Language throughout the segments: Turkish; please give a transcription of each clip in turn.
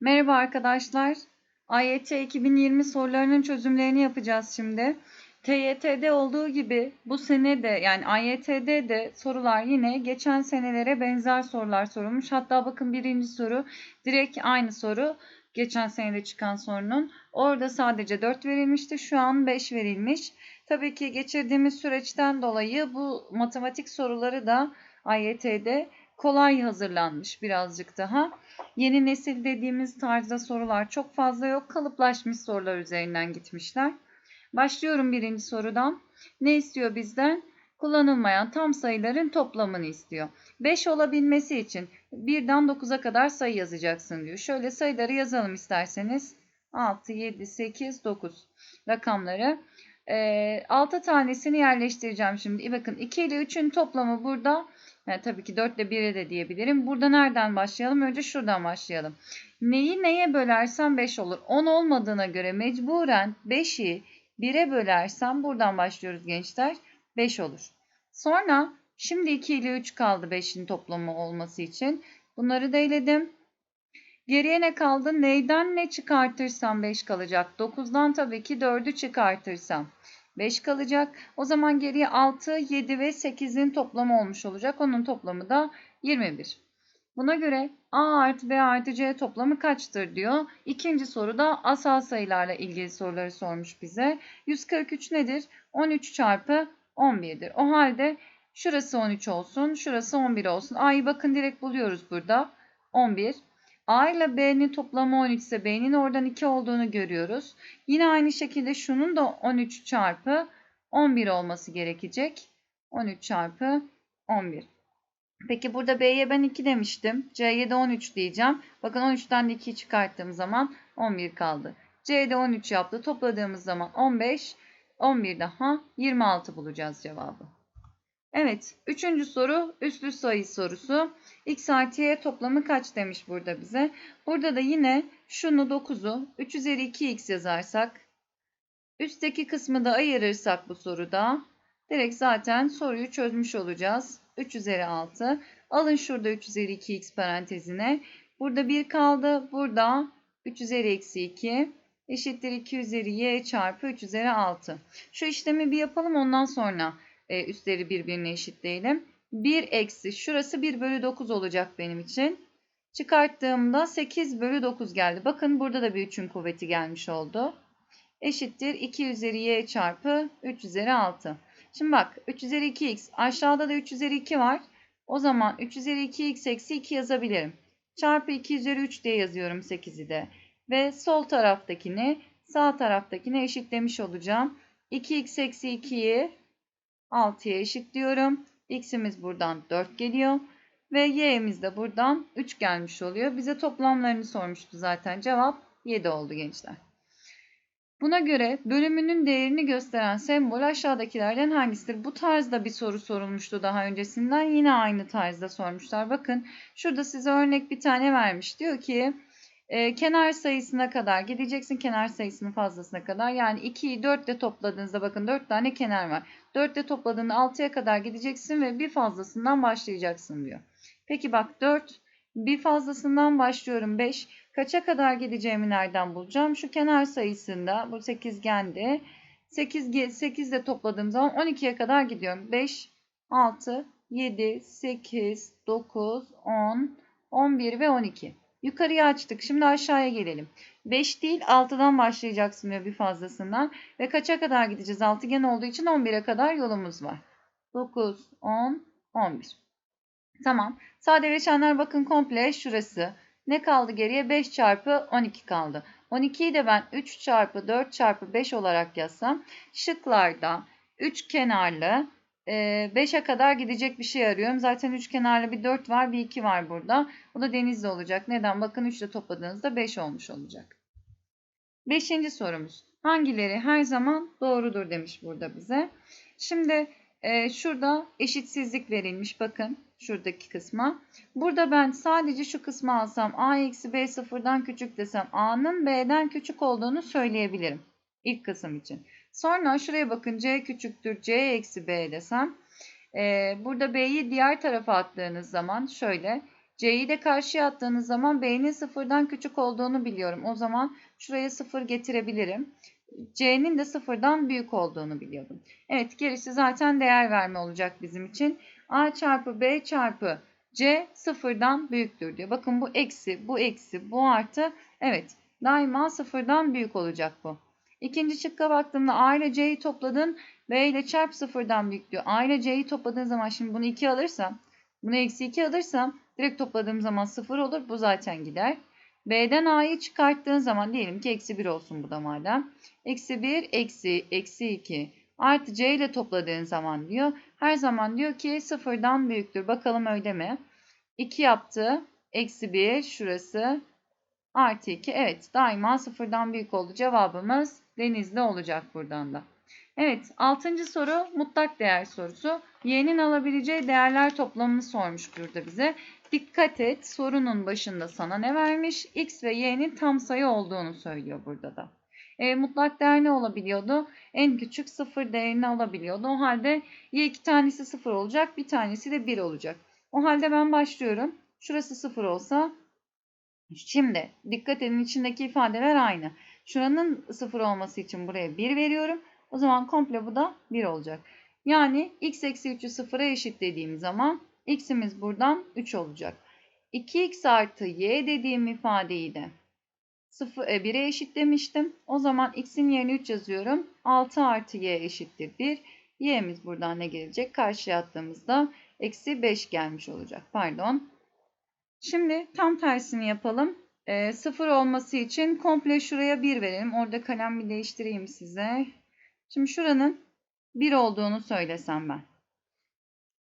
Merhaba arkadaşlar. AYT 2020 sorularının çözümlerini yapacağız şimdi. TYT'de olduğu gibi bu sene de yani AYT'de de sorular yine geçen senelere benzer sorular sorulmuş. Hatta bakın birinci soru direkt aynı soru geçen senede çıkan sorunun. Orada sadece 4 verilmişti. Şu an 5 verilmiş. Tabii ki geçirdiğimiz süreçten dolayı bu matematik soruları da AYT'de kolay hazırlanmış birazcık daha. Yeni nesil dediğimiz tarzda sorular çok fazla yok. Kalıplaşmış sorular üzerinden gitmişler. Başlıyorum birinci sorudan. Ne istiyor bizden? Kullanılmayan tam sayıların toplamını istiyor. 5 olabilmesi için 1'den 9'a kadar sayı yazacaksın diyor. Şöyle sayıları yazalım isterseniz. 6, 7, 8, 9 rakamları. Ee, 6 tanesini yerleştireceğim şimdi. Bakın 2 ile 3'ün toplamı burada yani tabii ki 4 ile 1'e de diyebilirim. Burada nereden başlayalım? Önce şuradan başlayalım. Neyi neye bölersem 5 olur. 10 olmadığına göre mecburen 5'i 1'e bölersem buradan başlıyoruz gençler. 5 olur. Sonra şimdi 2 ile 3 kaldı 5'in toplamı olması için. Bunları da eledim. Geriye ne kaldı? Neyden ne çıkartırsam 5 kalacak. 9'dan tabii ki 4'ü çıkartırsam 5 kalacak. O zaman geriye 6, 7 ve 8'in toplamı olmuş olacak. Onun toplamı da 21. Buna göre A artı B artı C toplamı kaçtır diyor. İkinci soruda asal sayılarla ilgili soruları sormuş bize. 143 nedir? 13 çarpı 11'dir. O halde şurası 13 olsun, şurası 11 olsun. A'yı bakın direkt buluyoruz burada. 11. A ile B'nin toplamı 13 ise B'nin oradan 2 olduğunu görüyoruz. Yine aynı şekilde şunun da 13 çarpı 11 olması gerekecek. 13 çarpı 11. Peki burada B'ye ben 2 demiştim. C'ye de 13 diyeceğim. Bakın 13'ten de 2'yi çıkarttığım zaman 11 kaldı. C'de 13 yaptı. Topladığımız zaman 15. 11 daha 26 bulacağız cevabı. Evet. Üçüncü soru üslü sayı sorusu. X artı Y toplamı kaç demiş burada bize. Burada da yine şunu 9'u 3 üzeri 2x yazarsak üstteki kısmı da ayırırsak bu soruda direkt zaten soruyu çözmüş olacağız. 3 üzeri 6. Alın şurada 3 üzeri 2x parantezine. Burada 1 kaldı. Burada 3 üzeri eksi 2 eşittir 2 üzeri y çarpı 3 üzeri 6. Şu işlemi bir yapalım ondan sonra e, üstleri birbirine eşitleyelim. 1 eksi şurası 1 bölü 9 olacak benim için. Çıkarttığımda 8 bölü 9 geldi. Bakın burada da bir 3'ün kuvveti gelmiş oldu. Eşittir 2 üzeri y çarpı 3 üzeri 6. Şimdi bak 3 üzeri 2x aşağıda da 3 üzeri 2 var. O zaman 3 üzeri 2x eksi 2 yazabilirim. Çarpı 2 üzeri 3 diye yazıyorum 8'i de. Ve sol taraftakini sağ taraftakine eşitlemiş olacağım. 2x eksi 2'yi 6'ya eşitliyorum. X'imiz buradan 4 geliyor. Ve y'imiz de buradan 3 gelmiş oluyor. Bize toplamlarını sormuştu zaten. Cevap 7 oldu gençler. Buna göre bölümünün değerini gösteren sembol aşağıdakilerden hangisidir? Bu tarzda bir soru sorulmuştu daha öncesinden. Yine aynı tarzda sormuşlar. Bakın şurada size örnek bir tane vermiş. Diyor ki e, kenar sayısına kadar gideceksin. Kenar sayısının fazlasına kadar. Yani 2'yi 4 ile topladığınızda bakın 4 tane kenar var. 4 ile topladığında 6'ya kadar gideceksin ve bir fazlasından başlayacaksın diyor. Peki bak 4 bir fazlasından başlıyorum 5. Kaça kadar gideceğimi nereden bulacağım? Şu kenar sayısında bu sekizgendi. 8, 8 ile topladığım zaman 12'ye kadar gidiyorum. 5, 6, 7, 8, 9, 10, 11 ve 12. Yukarıya açtık. Şimdi aşağıya gelelim. 5 değil 6'dan başlayacaksın diyor bir fazlasından. Ve kaça kadar gideceğiz? Altıgen olduğu için 11'e kadar yolumuz var. 9, 10, 11. Tamam. Sadeleşenler bakın komple şurası. Ne kaldı geriye? 5 çarpı 12 kaldı. 12'yi de ben 3 çarpı 4 çarpı 5 olarak yazsam şıklarda 3 kenarlı 5'e kadar gidecek bir şey arıyorum. Zaten 3 kenarlı bir 4 var bir 2 var burada. O da denizli olacak. Neden? Bakın 3 ile topladığınızda 5 olmuş olacak. Beşinci sorumuz. Hangileri her zaman doğrudur demiş burada bize. Şimdi e, şurada eşitsizlik verilmiş. Bakın şuradaki kısma. Burada ben sadece şu kısmı alsam a eksi b sıfırdan küçük desem a'nın b'den küçük olduğunu söyleyebilirim. İlk kısım için. Sonra şuraya bakın c küçüktür c eksi b desem. E, burada b'yi diğer tarafa attığınız zaman şöyle C'yi de karşıya attığınız zaman B'nin sıfırdan küçük olduğunu biliyorum. O zaman şuraya sıfır getirebilirim. C'nin de sıfırdan büyük olduğunu biliyordum. Evet gerisi zaten değer verme olacak bizim için. A çarpı B çarpı C sıfırdan büyüktür diyor. Bakın bu eksi, bu eksi, bu artı. Evet daima sıfırdan büyük olacak bu. İkinci şıkka baktığımda A ile C'yi topladın. B ile çarp sıfırdan büyük diyor. A ile C'yi topladığın zaman şimdi bunu 2 alırsam, bunu eksi 2 alırsam direkt topladığım zaman 0 olur. Bu zaten gider. B'den A'yı çıkarttığın zaman diyelim ki eksi 1 olsun bu da madem. Eksi 1, eksi, eksi 2 artı C ile topladığın zaman diyor. Her zaman diyor ki sıfırdan büyüktür. Bakalım öyle mi? 2 yaptı. Eksi 1 şurası. Artı 2. Evet daima sıfırdan büyük oldu. Cevabımız denizli olacak buradan da. Evet altıncı soru mutlak değer sorusu. Y'nin alabileceği değerler toplamını sormuş burada bize. Dikkat et sorunun başında sana ne vermiş? X ve Y'nin tam sayı olduğunu söylüyor burada da. E, mutlak değer ne olabiliyordu? En küçük sıfır değerini alabiliyordu. O halde ya iki tanesi sıfır olacak bir tanesi de bir olacak. O halde ben başlıyorum. Şurası sıfır olsa Şimdi dikkat edin içindeki ifadeler aynı. Şuranın sıfır olması için buraya 1 veriyorum. O zaman komple bu da 1 olacak. Yani x eksi 3'ü sıfıra eşitlediğim zaman x'imiz buradan 3 olacak. 2x artı y dediğim ifadeyi de 0, 1'e eşitlemiştim. O zaman x'in yerine 3 yazıyorum. 6 artı y eşittir 1. y'miz buradan ne gelecek? Karşıya attığımızda eksi 5 gelmiş olacak. Pardon. Şimdi tam tersini yapalım. E, 0 olması için komple şuraya 1 verelim. Orada kalem bir değiştireyim size. Şimdi şuranın 1 olduğunu söylesem ben.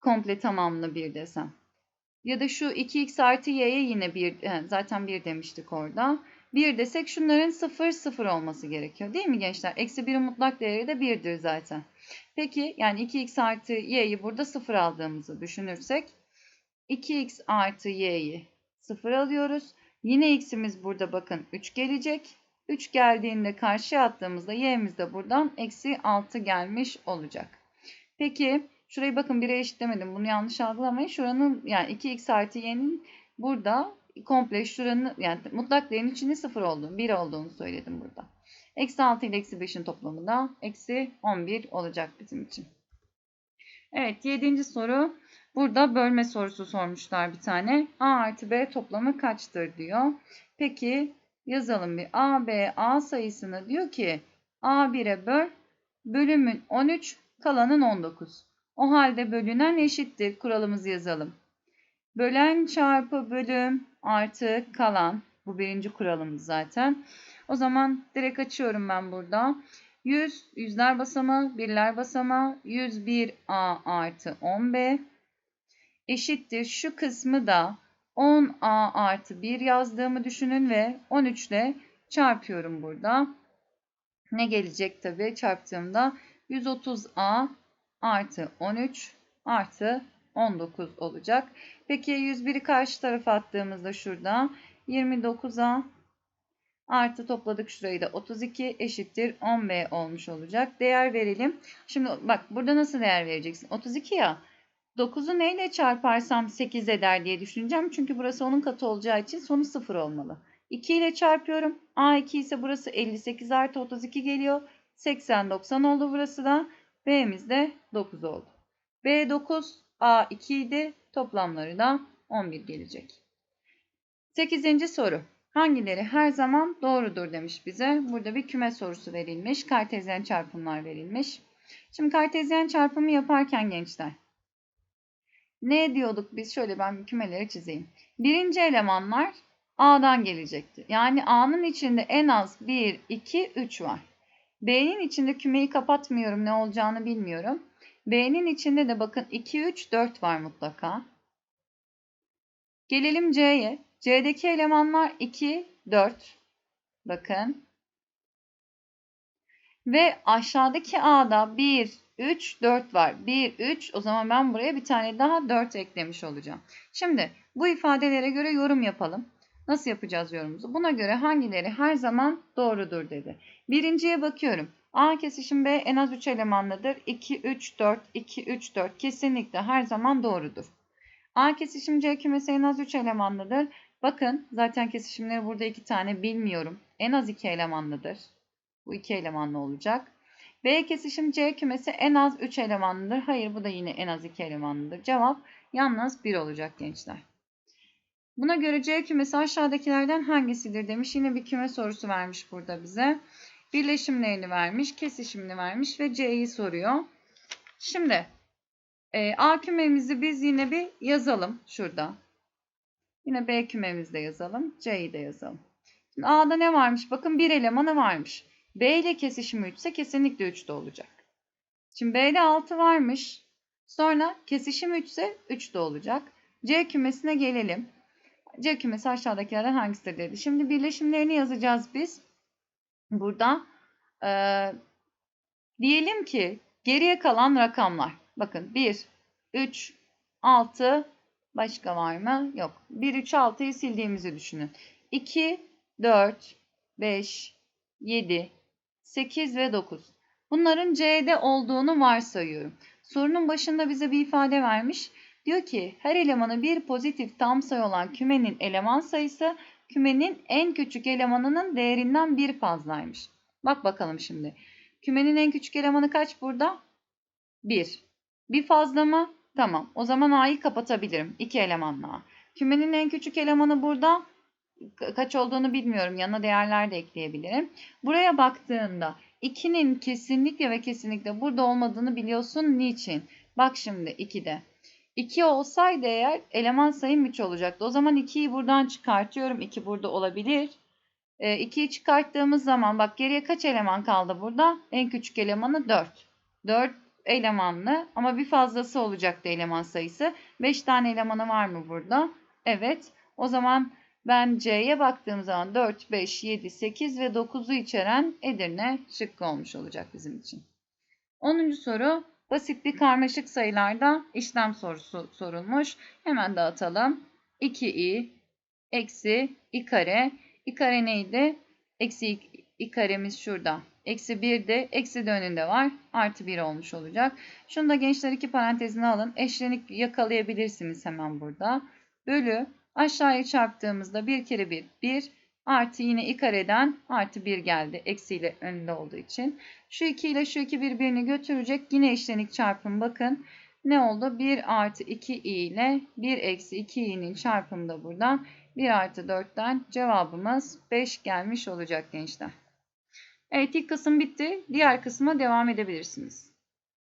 Komple tamamını 1 desem. Ya da şu 2x artı y'ye yine 1, zaten 1 demiştik orada. 1 desek şunların 0, 0 olması gerekiyor. Değil mi gençler? Eksi 1'in mutlak değeri de 1'dir zaten. Peki yani 2x artı y'yi burada 0 aldığımızı düşünürsek 2x artı y'yi 0 alıyoruz. Yine x'imiz burada bakın 3 gelecek. 3 geldiğinde karşıya attığımızda y'miz de buradan eksi 6 gelmiş olacak. Peki şurayı bakın 1'e eşitlemedim. Bunu yanlış algılamayın. Şuranın yani 2x artı y'nin burada komple şuranın yani mutlak değerin içinde 0 olduğunu 1 olduğunu söyledim burada. Eksi 6 ile eksi 5'in toplamı da eksi 11 olacak bizim için. Evet 7. soru. Burada bölme sorusu sormuşlar bir tane. A artı B toplamı kaçtır diyor. Peki yazalım bir. A, B, A sayısını diyor ki A 1'e böl. Bölümün 13, kalanın 19. O halde bölünen eşittir. Kuralımızı yazalım. Bölen çarpı bölüm artı kalan. Bu birinci kuralımız zaten. O zaman direkt açıyorum ben burada. 100, yüzler basamağı, birler basamağı, 101A artı 10B eşittir. Şu kısmı da 10A artı 1 yazdığımı düşünün ve 13 ile çarpıyorum burada. Ne gelecek tabii çarptığımda 130A artı 13 artı 19 olacak. Peki 101'i karşı tarafa attığımızda şurada 29A artı topladık şurayı da 32 eşittir 10B olmuş olacak. Değer verelim. Şimdi bak burada nasıl değer vereceksin? 32 ya. 9'u neyle çarparsam 8 eder diye düşüneceğim. Çünkü burası onun katı olacağı için sonu 0 olmalı. 2 ile çarpıyorum. A2 ise burası 58 artı 32 geliyor. 80 90 oldu burası da. B'miz de 9 oldu. B 9 A 2 idi. Toplamları da 11 gelecek. 8. soru. Hangileri her zaman doğrudur demiş bize. Burada bir küme sorusu verilmiş. Kartezyen çarpımlar verilmiş. Şimdi kartezyen çarpımı yaparken gençler ne diyorduk biz? Şöyle ben kümeleri çizeyim. Birinci elemanlar A'dan gelecekti. Yani A'nın içinde en az 1, 2, 3 var. B'nin içinde kümeyi kapatmıyorum. Ne olacağını bilmiyorum. B'nin içinde de bakın 2, 3, 4 var mutlaka. Gelelim C'ye. C'deki elemanlar 2, 4. Bakın. Ve aşağıdaki A'da 1, 3, 4 var. 1, 3 o zaman ben buraya bir tane daha 4 eklemiş olacağım. Şimdi bu ifadelere göre yorum yapalım. Nasıl yapacağız yorumumuzu? Buna göre hangileri her zaman doğrudur dedi. Birinciye bakıyorum. A kesişim B en az 3 elemanlıdır. 2, 3, 4, 2, 3, 4 kesinlikle her zaman doğrudur. A kesişim C kümesi en az 3 elemanlıdır. Bakın zaten kesişimleri burada 2 tane bilmiyorum. En az 2 elemanlıdır. Bu 2 elemanlı olacak. B kesişim C kümesi en az 3 elemanlıdır. Hayır bu da yine en az 2 elemanlıdır. Cevap yalnız 1 olacak gençler. Buna göre C kümesi aşağıdakilerden hangisidir demiş. Yine bir küme sorusu vermiş burada bize. Birleşimlerini vermiş, kesişimini vermiş ve C'yi soruyor. Şimdi e, A kümemizi biz yine bir yazalım şurada. Yine B kümemizde yazalım. C'yi de yazalım. Şimdi A'da ne varmış? Bakın bir elemanı varmış. B ile kesişimi 3 ise kesinlikle 3 de olacak. Şimdi B'de 6 varmış. Sonra kesişim 3 ise 3 de olacak. C kümesine gelelim. C kümesi aşağıdakilerden hangisidir dedi. Şimdi birleşimlerini yazacağız biz. Burada ee, diyelim ki geriye kalan rakamlar. Bakın 1, 3, 6 başka var mı? Yok. 1, 3, 6'yı sildiğimizi düşünün. 2, 4, 5, 7, 8 ve 9. Bunların C'de olduğunu varsayıyorum. Sorunun başında bize bir ifade vermiş. Diyor ki her elemanı bir pozitif tam sayı olan kümenin eleman sayısı kümenin en küçük elemanının değerinden bir fazlaymış. Bak bakalım şimdi. Kümenin en küçük elemanı kaç burada? 1. Bir fazla mı? Tamam. O zaman A'yı kapatabilirim. 2 elemanla. Kümenin en küçük elemanı burada. Kaç olduğunu bilmiyorum. Yanına değerler de ekleyebilirim. Buraya baktığında 2'nin kesinlikle ve kesinlikle burada olmadığını biliyorsun. Niçin? Bak şimdi 2'de. 2 olsaydı eğer eleman sayım 3 olacaktı. O zaman 2'yi buradan çıkartıyorum. 2 burada olabilir. 2'yi çıkarttığımız zaman bak geriye kaç eleman kaldı burada? En küçük elemanı 4. 4 elemanlı ama bir fazlası olacaktı eleman sayısı. 5 tane elemanı var mı burada? Evet. O zaman ben C'ye baktığım zaman 4, 5, 7, 8 ve 9'u içeren Edirne şıkkı olmuş olacak bizim için. 10. soru basit bir karmaşık sayılarda işlem sorusu sorulmuş. Hemen dağıtalım. 2i eksi i kare. i kare neydi? Eksi i karemiz şurada. Eksi 1 de eksi de önünde var. Artı 1 olmuş olacak. Şunu da gençler iki parantezine alın. Eşlenik yakalayabilirsiniz hemen burada. Bölü aşağıya çarptığımızda 1 kere 1 1 artı yine i kareden artı 1 geldi. Eksiyle önünde olduğu için. Şu 2 ile şu 2 birbirini götürecek. Yine eşlenik çarpım bakın. Ne oldu? 1 artı 2 i ile 1 eksi 2 i'nin çarpımı da buradan 1 artı 4'ten cevabımız 5 gelmiş olacak gençler. Evet ilk kısım bitti. Diğer kısma devam edebilirsiniz.